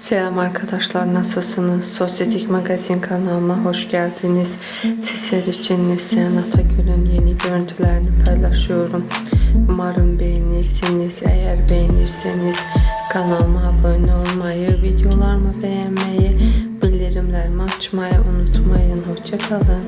Selam arkadaşlar nasılsınız? Sosyetik Magazin kanalıma hoş geldiniz. Sizler için Neslihan Atagül'ün yeni görüntülerini paylaşıyorum. Umarım beğenirsiniz. Eğer beğenirseniz kanalıma abone olmayı, videolarımı beğenmeyi, bildirimlerimi açmayı unutmayın. Hoşçakalın.